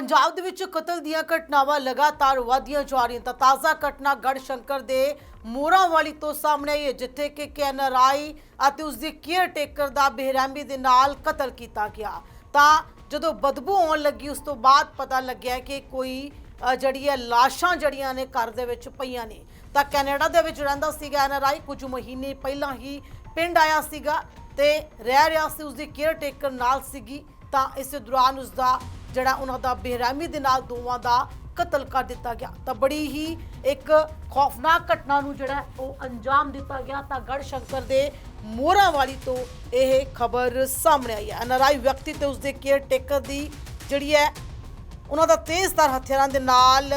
ਪੰਜਾਬ ਦੇ ਵਿੱਚ ਕਤਲ ਦੀਆਂ ਘਟਨਾਵਾਂ ਲਗਾਤਾਰ ਵਧਦੀਆਂ ਜਾ ਰਹੀਆਂ ਤਾਂ ਤਾਜ਼ਾ ਘਟਨਾ ਗੜ ਸ਼ੰਕਰ ਦੇ ਮੋਰਾਂ ਵਾਲੀ ਤੋਂ ਸਾਹਮਣੇ ਆਈ ਹੈ, ਜਿੱਥੇ ਕਿ ਕੈਨਰਾਈ ਅਤੇ ਉਸ ਦੀ ਕੇਅਰ ਟੇਕਰ ਦਾ ਬੇਰਹਿਮੀ ਦੇ ਨਾਲ ਕਤਲ ਕੀਤਾ ਗਿਆ। ਤਾਂ ਜਦੋਂ ਬਦਬੂ ਆਉਣ ਲੱਗੀ, ਉਸ ਤੋਂ ਬਾਅਦ ਪਤਾ ਲੱਗਿਆ ਕਿ ਕੋਈ ਜਿਹੜੀ ਹੈ, ਲਾਸ਼ਾਂ ਜੜੀਆਂ ਨੇ ਘਰ ਦੇ ਵਿੱਚ ਪਈਆਂ ਨੇ। ਤਾਂ ਕੈਨੇਡਾ ਦੇ ਵਿੱਚ ਰਹਿੰਦਾ ਸੀਗਾ ਐਨਆਰਆਈ ਕੁਝ ਮਹੀਨੇ ਪਹਿਲਾਂ ਹੀ ਪਿੰਡ ਆਇਆ ਸੀਗਾ ਤੇ ਰਹਿ ਰਿਹਾ ਸੀ ਉਸ ਦੀ ਕੇਅਰ ਟੇਕਰ ਨਾਲ ਸੀਗੀ। ਤਾਂ ਇਸ ਦੌਰਾਨ ਉਸ ਦਾ ਜਿਹੜਾ ਉਹਨਾਂ ਦਾ ਬੇਰਹਿਮੀ ਦੇ ਨਾਲ ਦੋਵਾਂ ਦਾ ਕਤਲ ਕਰ ਦਿੱਤਾ ਗਿਆ। ਤਾਂ ਬੜੀ ਹੀ ਇੱਕ ਖੌਫਨਾਕ ਘਟਨਾ ਨੂੰ ਜਿਹੜਾ ਉਹ ਅੰਜਾਮ ਦਿੱਤਾ ਗਿਆ ਤਾਂ ਗੜ ਸ਼ੰਕਰ ਦੇ ਮੋਹਰਾਂ ਵਾਲੀ ਤੋਂ ਇਹ ਖਬਰ ਸਾਹਮਣੇ ਆਈ ਹੈ। ਐਨਆਰਆਈ ਵਿਅਕਤੀ ਤੇ ਉਸਦੇ ਕੇਅਰ ਟੇਕਰ ਦੀ ਜਿਹੜੀ ਹੈ, ਉਹਨਾਂ ਦਾ ਤੇਜ਼ਧਾਰ ਹਥਿਆਰਾਂ ਦੇ ਨਾਲ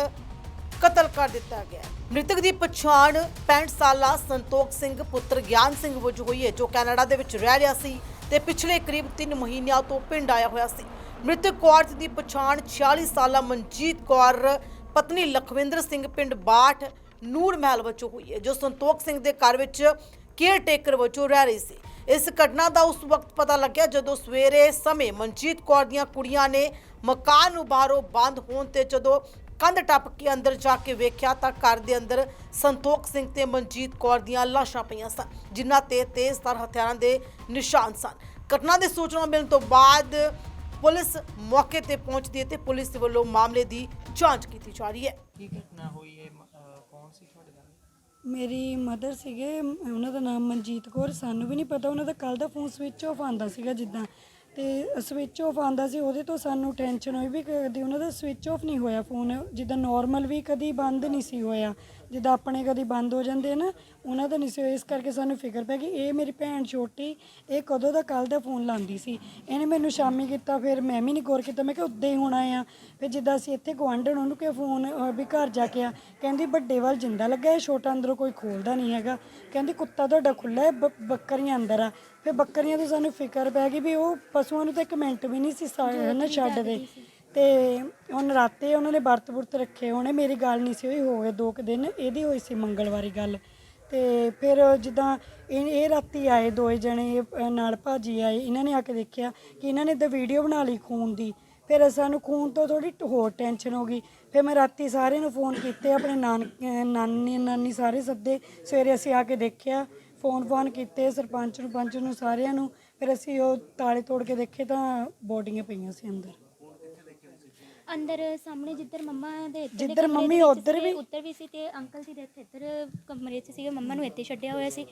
ਕਤਲ ਕਰ ਦਿੱਤਾ ਗਿਆ ਮ੍ਰਿਤਕ ਦੀ ਪਛਾਣ 65 ਸਾਲਾ ਸੰਤੋਖ ਸਿੰਘ, ਪੁੱਤਰ ਗਿਆਨ ਸਿੰਘ ਵਜੋਂ ਹੋਈ ਹੈ, ਜੋ ਕੈਨੇਡਾ ਦੇ ਵਿੱਚ ਰਹਿ ਰਿਹਾ ਸੀ ਤੇ ਪਿਛਲੇ ਕਰੀਬ 3 ਮਹੀਨਿਆਂ ਤੋਂ ਪਿੰਡ ਆਇਆ ਹੋਇਆ ਸੀ। ਮ੍ਰਿਤਕ ਕੌਰ ਦੀ ਪਛਾਣ 46 ਸਾਲਾ ਮਨਜੀਤ ਕੌਰ, ਪਤਨੀ ਲਖਵਿੰਦਰ ਸਿੰਘ ਪਿੰਡ ਬਾਠ, ਨੂਰ ਮਹਿਲ ਵਜੋਂ ਹੋਈ ਹੈ, ਜੋ ਸੰਤੋਖ ਸਿੰਘ ਦੇ ਘਰ ਵਿੱਚ ਕੇਅਰ ਟੇਕਰ ਵਜੋਂ ਰਹਿ ਰਹੀ ਸੀ। ਇਸ ਘਟਨਾ ਦਾ ਉਸ ਵਕਤ ਪਤਾ ਲੱਗਿਆ ਜਦੋਂ ਸਵੇਰੇ ਸਮੇਂ ਮਨਜੀਤ ਕੌਰ ਦੀਆਂ ਕੁੜੀਆਂ ਨੇ ਮਕਾਨ ਨੂੰ ਬਾਹਰੋਂ ਬੰਦ ਹੋਣ ਤੇ ਜਦੋਂ ਕੰਧ ਟੱਪ ਕੇ ਅੰਦਰ ਜਾ ਕੇ ਵੇਖਿਆ ਤਾਂ ਘਰ ਦੇ ਅੰਦਰ ਸੰਤੋਖ ਸਿੰਘ ਤੇ ਮਨਜੀਤ ਕੌਰ ਦੀਆਂ ਲਾਸ਼ਾਂ ਪਈਆਂ ਸਨ, ਜਿਨ੍ਹਾਂ ਤੇ ਤੇਜ਼ਧਾਰ ਹਥਿਆਰਾਂ ਦੇ ਨਿਸ਼ਾਨ ਸਨ। ਘਟਨਾ ਦੀ ਸੂਚਨਾ ਮਿਲਣ ਤੋਂ ਬਾਅਦ ਪੁਲਿਸ ਮੌਕੇ ਤੇ ਪਹੁੰਚਦੀ ਹੈ ਤੇ ਪੁਲਿਸ ਦੇ ਵੱਲੋਂ ਮਾਮਲੇ ਦੀ ਜਾਂਚ ਕੀਤੀ ਜਾ ਰਹੀ ਹੈ। ਕੀ ਘਟਨਾ ਹੋਈ ਹੈ? ਮ- ਅਹ ਕੌਣ ਸੀ ਤੁਹਾਡੇ ਨਾਲ? ਮੇਰੀ ਮਦਰ ਸੀਗੇ ਉਹਨਾਂ ਦਾ ਨਾਮ ਮਨਜੀਤ ਕੌਰ। ਸਾਨੂੰ ਵੀ ਨਹੀਂ ਪਤਾ ਉਹਨਾਂ ਦਾ ਕੱਲ ਦਾ ਫੋਨ ਸਵਿਚ ਆਫ ਆਂਦਾ ਸੀਗਾ ਜਿੱਦਾਂ। ਤੇ ਸਵਿਚ ਆਫ ਆਂਦਾ ਸੀ ਉਹਦੇ ਤੋਂ ਸਾਨੂੰ ਟੈਨਸ਼ਨ ਹੋਈ ਵੀ ਕਦੀ ਉਹਨਾਂ ਦਾ ਸਵਿਚ ਆਫ ਨਹੀਂ ਹੋਇਆ ਫੋਨ ਜਿੱਦਾਂ ਨਾਰਮਲ ਵੀ ਕਦੀ ਬੰਦ ਨਹੀਂ ਸੀ ਹੋਇਆ ਜਿੱਦਾਂ ਆਪਣੇ ਕਦੀ ਬੰਦ ਹੋ ਜਾਂਦੇ ਆ ਨਾ ਉਹਨਾਂ ਦਾ ਨਹੀਂ ਸੀ ਹੋਇਆ। ਇਸ ਕਰਕੇ ਸਾਨੂੰ ਫਿਕਰ ਪੈ ਗਈ ਇਹ ਮੇਰੀ ਭੈਣ ਛੋਟੀ ਇਹ ਕਦੋਂ ਦਾ ਕੱਲ ਦਾ ਫੋਨ ਲਾਉਂਦੀ ਸੀ ਇਹਨੇ ਮੈਨੂੰ ਸ਼ਾਮੀ ਕੀਤਾ ਫਿਰ ਮੈਂ ਵੀ ਨਹੀਂ ਗੌਰ ਕੀਤਾ ਮੈਂ ਕਿਹਾ ਉੱਦਾਂ ਹੀ ਹੋਣਾ ਆ ਫਿਰ ਜਿੱਦਾਂ ਅਸੀਂ ਇੱਥੇ ਗੁਆਂਢਣ ਉਹਨੂੰ ਕਿ ਫੋਨ ਅਹ, ਵੀ ਘਰ ਜਾ ਕੇ ਆ ਕਹਿੰਦੀ ਵੱਡੇ ਵੱਲ ਜਿੰਦਾ ਲੱਗਾ ਹੈ ਛੋਟਾ ਅੰਦਰੋਂ ਕੋਈ ਖੋਲਦਾ ਨਹੀਂ ਹੈਗਾ ਕਹਿੰਦੀ ਕੁੱਤਾ ਤੁਹਾਡਾ ਖੁੱਲਾ ਹੈ ਬ- ਬੱਕਰੀਆਂ ਅੰਦਰ ਆ ਫਿਰ ਬੱਕਰੀਆਂ ਤੋਂ ਸਾਨੂੰ ਫਿਕਰ ਪੈ ਗਈ ਵੀ ਉਹ ਪਸ਼ੂਆਂ ਨੂੰ ਤਾਂ ਇੱਕ ਮਿੰਟ ਵੀ ਨਹੀਂ ਸੀ ਸਾ- ਨਾ ਛੱਡਦੇ। ਤੇ ਹੁਣ ਰਾਤੇ ਉਹਨਾਂ ਨੇ ਵਰਤ ਵੁਰਤ ਰੱਖੇ ਹੋਣੇ। ਮੇਰੀ ਗੱਲ ਨਹੀਂ ਸੀ ਹੋਈ ਹੋ ਗਏ ਦੋ ਕੁ ਦਿਨ ਇਹਦੀ ਹੋਈ ਸੀ ਮੰਗਲਵਾਰੀ ਗੱਲ। ਤੇ ਫਿਰ ਜਿੱਦਾਂ ਇਹ ਇਹ ਰਾਤੀ ਆਏ ਦੋਏ ਜਣੇ ਇਹ, ਨਾਲ ਭਾਜੀ ਆਏ ਇਹਨਾਂ ਨੇ ਆ ਕੇ ਦੇਖਿਆ ਕਿ ਇਹਨਾਂ ਨੇ ਤਾਂ ਵੀਡੀਓ ਬਣਾ ਲਈ ਖੂਨ ਦੀ। ਫਿਰ ਸਾਨੂੰ ਖੂਨ ਤੋਂ ਥੋੜੀ ਹੋਰ ਟੈਨਸ਼ਨ ਹੋ ਗਈ। ਫਿਰ ਮੈਂ ਰਾਤੀ ਸਾਰਿਆਂ ਨੂੰ ਫੋਨ ਕੀਤੇ ਆਪਣੇ ਨਾਨ ਅ, ਨਾਨੀ ਨਾਨੀ ਸਾਰੇ ਸੱਦੇ। ਸਵੇਰੇ ਅਸੀਂ ਆ ਕੇ ਦੇਖਿਆ ਫੋਨ ਫੋਨ ਕੀਤੇ ਸਰਪੰਚ ਨੂੰ ਪੰਚ ਨੂੰ ਸਾਰਿਆਂ ਨੂੰ। ਫਿਰ ਅਸੀਂ ਉਹ ਤਾਲੇ ਤੋੜ ਕੇ ਦੇਖੇ ਤਾਂ ਬੋਡੀਆਂ ਪਈਆਂ ਸੀ ਅੰਦਰ। ਅੰਦਰ ਸਾਹਮਣੇ ਜਿੱਧਰ ਮੰਮਾ ਦੇ ਇੱਧਰ ਜਿੱਧਰ ਮੰਮੀ ਉੱਧਰ ਵੀ? ਉੱਧਰ ਵੀ ਸੀ ਤੇ ਅੰਕਲ ਦੀ ਡੈਥ ਇੱਧਰ ਕਮਰੇ 'ਚ ਸੀਗੇ। ਮੰਮਾ ਨੂੰ ਇੱਥੇ ਛੱਡਿਆ ਹੋਇਆ ਸੀ।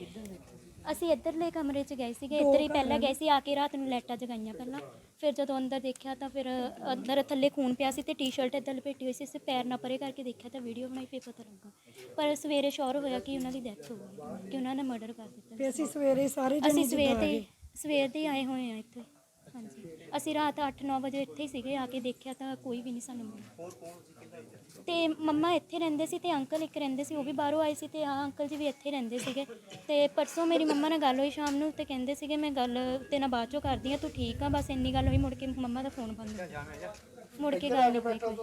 ਅਸੀਂ ਇੱਧਰਲੇ ਕਮਰੇ 'ਚ ਗਏ ਸੀਗੇ ਇੱਧਰ ਹੀ ਪਹਿਲਾਂ ਗਏ ਸੀ ਆ ਕੇ ਰਾਤ ਨੂੰ ਲਾਈਟਾਂ ਜਗਾਈਆਂ ਪਹਿਲਾਂ। ਫਿਰ ਜਦੋਂ ਅੰਦਰ ਦੇਖਿਆ ਤਾਂ ਫਿਰ ਅੰਦਰ ਥੱਲੇ ਖੂਨ ਪਿਆ ਸੀ ਤੇ ਟੀ-ਸ਼ਰਟ ਇੱਧਰ ਲਪੇਟੀ ਹੋਈ ਸੀ ਅਸੀਂ ਪੈਰ ਨਾ ਪਰੇ ਕਰਕੇ ਦੇਖਿਆ ਤਾਂ ਵੀਡੀਓ ਬਣਾਈ ਫਿਰ ਪਤਾ ਲੱਗਾ। ਪਰ ਸਵੇਰੇ ਸ਼ੋਰ ਹੋਇਆ ਕਿ ਉਹਨਾਂ ਦੀ ਡੈਥ ਹੋ ਗਈ ਕਿ ਉਹਨਾਂ ਨੇ ਮਰਡਰ ਕਰ ਦਿੱਤਾ। ਤੇ ਅਸੀਂ ਸਵੇਰੇ ਸਾਰੇ ਜਣੇ ਅਸੀਂ ਸਵੇਰ ਦੇ। ਸਵੇਰ ਦੇ ਆਏ ਹੋਏ ਆ ਇੱਥੇ। ਹਾਂਜੀ। ਅਸੀਂ ਰਾਤ 8-9 ਵਜੇ ਇੱਥੇ ਹੀ ਸੀਗੇ ਆ ਕੇ ਦੇਖਿਆ ਤਾਂ ਕੋਈ ਵੀ ਨਹੀਂ ਸਾਨੂੰ ਮਿਲਿਆ। ਤੇ ਮੰਮਾ ਇੱਥੇ ਰਹਿੰਦੇ ਸੀ ਤੇ ਅੰਕਲ ਇੱਕ ਰਹਿੰਦੇ ਸੀ ਉਹ ਵੀ ਬਾਹਰੋਂ ਆਏ ਸੀ ਤੇ ਆ ਅੰਕਲ ਜੀ ਵੀ ਇੱਥੇ ਰਹਿੰਦੇ ਸੀਗੇ। ਤੇ ਪਰਸੋਂ ਮੇਰੀ ਮੰਮਾ ਨਾਲ ਗੱਲ ਹੋਈ ਸ਼ਾਮ ਨੂੰ ਤੇ ਕਹਿੰਦੇ ਸੀਗੇ ਮੈਂ ਗੱਲ ਤੇ ਨਾਲ ਬਾਅਦ ਚੋਂ ਕਰਦੀ ਆ ਤੂੰ ਠੀਕ ਆ ਬਸ ਇੰਨੀ ਗੱਲ ਹੋਈ ਮੁੜ ਕੇ ਮੰਮਾ ਦਾ ਫੋਨ ਬੰਦ ਹੋ ਗਿਆ। ਮੁੜ ਕੇ ਗੱਲ ਨਹੀਂ ਹੋਈ ਕੋਈ।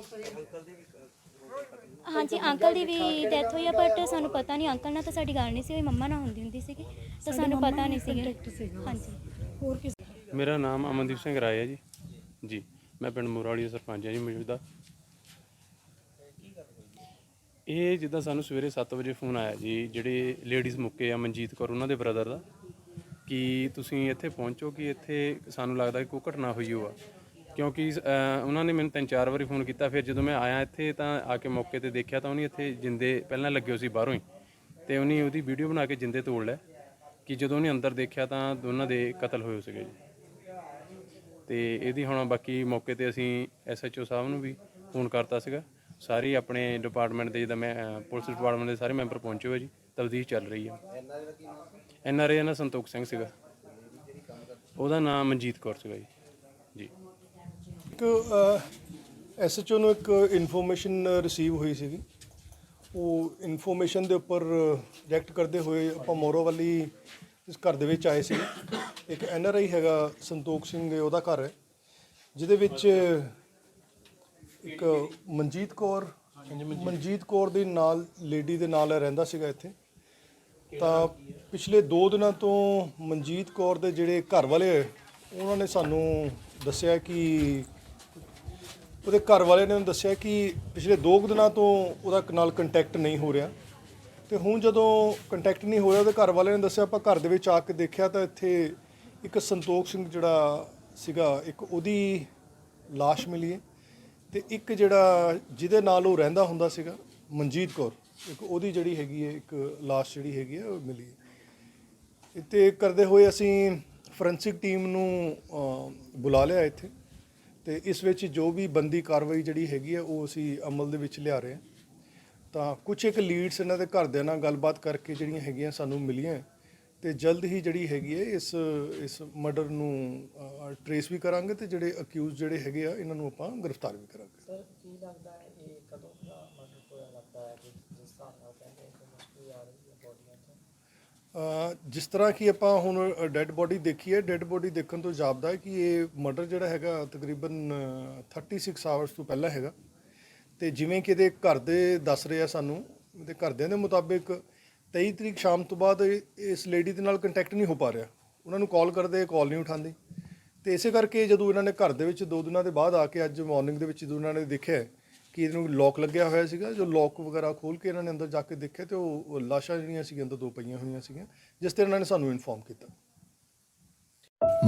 ਹਾਂਜੀ ਅੰਕਲ ਦੀ ਵੀ ਡੈਥ ਹੋਈ ਆ ਬਟ ਸਾਨੂੰ ਪਤਾ ਨਹੀਂ ਅੰਕਲ ਨਾਲ ਤਾਂ ਸਾਡੀ ਗੱਲ ਨਹੀਂ ਸੀ ਹੋਈ ਮੰਮਾ ਨਾਲ ਹੁੰਦੀ ਹੁੰਦੀ ਸੀਗੀ ਤਾਂ ਸਾਨੂੰ ਪਤਾ ਨਹੀਂ ਸੀਗਾ। ਹਾਂਜੀ। ਹੋਰ ਕਿਸੇ ਮੇਰਾ ਨਾਮ ਅਮਨਦੀਪ ਸਿੰਘ ਰਾਏ ਹੈ ਜੀ। ਜੀ, ਮੈਂ ਪਿੰਡ ਮੋਰਾਲੀ ਦਾ ਸਰਪੰਚ ਹਾਂ ਜੀ, ਮੌਜੂਦਾ। ਇਹ ਜਿੱਦਾਂ ਸਾਨੂੰ ਸਵੇਰੇ 7 ਵਜੇ ਫੋਨ ਆਇਆ ਜੀ, ਜਿਹੜੇ ਲੇਡੀਜ਼ ਮੁੱਕੇ ਆ, ਮਨਜੀਤ ਕੌਰ, ਉਹਨਾਂ ਦੇ ਬ੍ਰਦਰ ਦਾ, ਕਿ ਤੁਸੀਂ ਇੱਥੇ ਪਹੁੰਚੋ ਕਿ ਇੱਥੇ ਸਾਨੂੰ ਲੱਗਦਾ ਕਿ ਕੋਈ ਘਟਨਾ ਹੋਈ ਹੋਆ। ਕਿਉਂਕਿ ਉਹਨਾਂ ਨੇ ਮੈਨੂੰ ਤਿੰਨ ਚਾਰ ਵਾਰੀ ਫੋਨ ਕੀਤਾ, ਫਿਰ ਜਦੋਂ ਮੈਂ ਆਇਆ ਇੱਥੇ ਤਾਂ ਆ ਕੇ ਮੌਕੇ ਤੇ ਦੇਖਿਆ ਤਾਂ ਉਹਨੇ ਇੱਥੇ ਜਿੰਦੇ ਪਹਿਲਾਂ ਲੱਗੇ ਹੋ ਸੀ ਬਾਹਰੋਂ ਹੀ, ਤੇ ਉਹਨੇ ਉਹਦੀ ਵੀਡੀਓ ਬਣਾ ਕੇ ਜਿੰਦੇ ਤੋੜ ਲਿਆ, ਕਿ ਜਦੋਂ ਉਹਨੇ ਅੰਦਰ ਦੇਖਿਆ ਤਾਂ ਦੋਨਾਂ ਦੇ ਕਤਲ ਹੋਏ ਸੀਗੇ ਜੀ। ਤੇ ਇਹਦੀ ਹੁਣ ਬਾਕੀ ਮੌਕੇ ਤੇ ਅਸੀਂ ਐਸਐਚਓ ਸਾਹਿਬ ਨੂੰ ਵੀ ਫੋਨ ਕਰਤਾ ਸੀਗਾ। ਸਾਰੇ ਆਪਣੇ ਡਿਪਾਰਟਮੈਂਟ ਦੇ ਜਿੱਦਾਂ ਮੈਂ ਪੁਲਿਸ ਡਿਪਾਰਟਮੈਂਟ ਦੇ ਸਾਰੇ ਮੈਂਬਰ ਪਹੁੰਚੇ ਹੋਏ ਜੀ। ਤਬਦੀਲ ਚੱਲ ਰਹੀ ਆ। ਐਨਆਰਏ ਨਾਲ ਸੰਤੋਖ ਸਿੰਘ ਸੀਗਾ। ਉਹਦਾ ਨਾਮ ਮਨਜੀਤ ਕੌਰ ਸੀਗਾ ਜੀ। ਜੀ। ਇੱਕ ਐਸਐਚਓ ਨੂੰ ਇੱਕ ਇਨਫੋਰਮੇਸ਼ਨ ਰਿਸੀਵ ਹੋਈ ਸੀਗੀ। ਉਹ ਇਨਫੋਰਮੇਸ਼ਨ ਦੇ ਉੱਪਰ ਰਿਐਕਟ ਕਰਦੇ ਹੋਏ ਆਪਾਂ ਮੋਰੋਵਾਲੀ ਇਸ ਘਰ ਦੇ ਵਿੱਚ ਆਏ ਸੀ ਇੱਕ ਐਨਆਰਆਈ ਹੈਗਾ ਸੰਤੋਖ ਸਿੰਘ ਉਹਦਾ ਘਰ ਹੈ ਜਿਹਦੇ ਵਿੱਚ ਇੱਕ ਮਨਜੀਤ ਕੌਰ ਮਨਜੀਤ। ਕੌਰ ਦੇ ਨਾਲ ਲੇਡੀ ਦੇ ਨਾਲ ਰਹਿੰਦਾ ਸੀਗਾ ਇੱਥੇ। ਤਾਂ ਪਿਛਲੇ 2 ਦਿਨਾਂ ਤੋਂ ਮਨਜੀਤ ਕੌਰ ਦੇ ਜਿਹੜੇ ਘਰ ਵਾਲੇ ਉਹਨਾਂ ਨੇ ਸਾਨੂੰ ਦੱਸਿਆ ਕਿ ਉਹਦੇ ਘਰ ਵਾਲਿਆਂ ਨੇ ਉਹਨੂੰ ਦੱਸਿਆ ਕਿ ਪਿਛਲੇ 2 ਦਿਨਾਂ ਤੋਂ ਉਹਦਾ ਨਾਲ ਕੰਟੈਕਟ ਨਹੀਂ ਹੋ ਰਿਹਾ। ਤੇ ਹੁਣ ਜਦੋਂ ਕੰਟੈਕਟ ਨਹੀਂ ਹੋ ਰਿਹਾ ਉਹਦੇ ਘਰ ਵਾਲਿਆਂ ਨੇ ਦੱਸਿਆ ਆਪਾਂ ਘਰ ਦੇ ਵਿੱਚ ਆ ਕੇ ਦੇਖਿਆ ਤਾਂ ਇੱਥੇ ਇੱਕ ਸੰਤੋਖ ਸਿੰਘ ਜਿਹੜਾ ਸੀਗਾ, ਇੱਕ ਉਹਦੀ ਲਾਸ਼ ਮਿਲੀ ਹੈ ਤੇ ਇੱਕ ਜਿਹੜਾ ਜਿਹਦੇ ਨਾਲ ਉਹ ਰਹਿੰਦਾ ਹੁੰਦਾ ਸੀਗਾ, ਮਨਜੀਤ ਕੌਰ, ਇੱਕ ਉਹਦੀ ਜਿਹੜੀ ਹੈਗੀ ਹੈ, ਇੱਕ ਲਾਸ਼ ਜਿਹੜੀ ਹੈਗੀ ਹੈ, ਉਹ ਮਿਲੀ ਹੈ। ਤੇ ਕਰਦੇ ਹੋਏ ਅਸੀਂ ਫੋਰੈਂਸਿਕ ਟੀਮ ਨੂੰ ਬੁਲਾ ਲਿਆ ਇੱਥੇ ਤੇ ਇਸ ਵਿੱਚ ਜੋ ਵੀ ਬੰਦੀ ਕਾਰਵਾਈ ਜਿਹੜੀ ਹੈਗੀ ਹੈ, ਉਹ ਅਸੀਂ ਅਮਲ ਦੇ ਵਿੱਚ ਲਿਆ ਰਹੇ ਹਾਂ। ਤਾਂ ਕੁਝ ਇੱਕ ਲੀਡਸ ਇਹਨਾਂ ਦੇ ਘਰਦਿਆਂ ਨਾਲ ਗੱਲਬਾਤ ਕਰਕੇ ਜਿਹੜੀਆਂ ਹੈਗੀਆਂ ਸਾਨੂੰ ਮਿਲੀਆਂ ਤੇ ਜਲਦ ਹੀ ਜਿਹੜੀ ਹੈਗੀ ਹੈ ਇਸ ਇਸ ਮਰਡਰ ਨੂੰ ਟਰੇਸ ਵੀ ਕਰਾਂਗੇ ਤੇ ਜਿਹੜੇ ਅਕਿਊਜ਼ ਜਿਹੜੇ ਹੈਗੇ ਆ ਇਹਨਾਂ ਨੂੰ ਆਪਾਂ ਗ੍ਰਿਫਤਾਰ ਵੀ ਕਰਾਂਗੇ। ਸਰ ਕੀ ਲੱਗਦਾ ਹੈ ਇਹ ਕਦੋਂ ਦਾ ਮਰਡਰ ਹੋਇਆ ਲੱਗਦਾ ਹੈ? ਕਿ ਜਿਸ ਹਿਸਾਬ ਨਾਲ ਕਹਿੰਦੇ ਕਿ ਮੁਸ਼ਕਿਲ ਆ ਰਹੀ ਹੈ ਬੋਡੀਆਂ ਤੋਂ ਅ, ਜਿਸ ਤਰ੍ਹਾਂ ਕਿ ਆਪਾਂ ਹੁਣ ਡੈੱਡ ਬੋਡੀ ਦੇਖੀ ਹੈ ਡੈੱਡ ਬੋਡੀ ਦੇਖਣ ਤੋਂ ਜਾਪਦਾ ਹੈ ਕਿ ਇਹ ਮਰਡਰ ਜਿਹੜਾ ਹੈਗਾ ਤਕਰੀਬਨ ਅ, 36 ਆਵਰਸ ਤੋਂ ਪਹਿਲਾਂ ਹੈਗਾ। ਤੇ ਜਿਵੇਂ ਕਿ ਇਹਦੇ ਘਰ ਦੇ ਦੱਸ ਰਹੇ ਆ ਸਾਨੂੰ ਇਹਦੇ ਘਰਦਿਆਂ ਦੇ ਮੁਤਾਬਿਕ 23 ਤਰੀਕ ਸ਼ਾਮ ਤੋਂ ਬਾਅਦ ਇਸ ਲੇਡੀ ਦੇ ਨਾਲ ਕੰਟੈਕਟ ਨਹੀਂ ਹੋ ਪਾ ਰਿਹਾ। ਉਹਨਾਂ ਨੂੰ ਕਾਲ ਕਰਦੇ ਕਾਲ ਨਹੀਂ ਉਠਾਉਂਦੀ। ਤੇ ਇਸੇ ਕਰਕੇ ਜਦੋਂ ਇਹਨਾਂ ਨੇ ਘਰ ਦੇ ਵਿੱਚ ਦੋ ਦਿਨਾਂ ਦੇ ਬਾਅਦ ਆ ਕੇ ਅੱਜ ਮਾਰਨਿੰਗ ਦੇ ਵਿੱਚ ਜਦੋਂ ਇਹਨਾਂ ਨੇ ਦੇਖਿਆ ਕਿ ਇਹਨੂੰ ਲੋਕ ਲੱਗਿਆ ਹੋਇਆ ਸੀਗਾ, ਜੋ ਲੋਕ ਵਗੈਰਾ ਖੋਲ ਕੇ ਇਹਨਾਂ ਨੇ ਅੰਦਰ ਜਾ ਕੇ ਦੇਖਿਆ ਤੇ ਉਹ ਲਾਸ਼ਾਂ ਜਿਹੜੀਆਂ ਸੀਗੀਆਂ, ਅੰਦਰ ਦੋ ਪਈਆਂ ਹੋਈਆਂ ਸੀਗੀਆਂ, ਜਿਸ ਤੇ ਇਹਨਾਂ ਨੇ ਸਾਨੂੰ ਇਨਫੋਰਮ ਕੀਤਾ।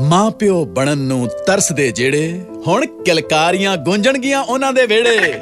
ਮਾਂ ਪਿਓ ਬਣਨ ਨੂੰ ਤਰਸਦੇ ਜਿਹੜੇ ਹੁਣ ਕਿਲਕਾਰੀਆਂ ਗੂੰਜਣਗੀਆਂ ਉਹਨਾਂ ਦੇ ਵਿਹੜੇ।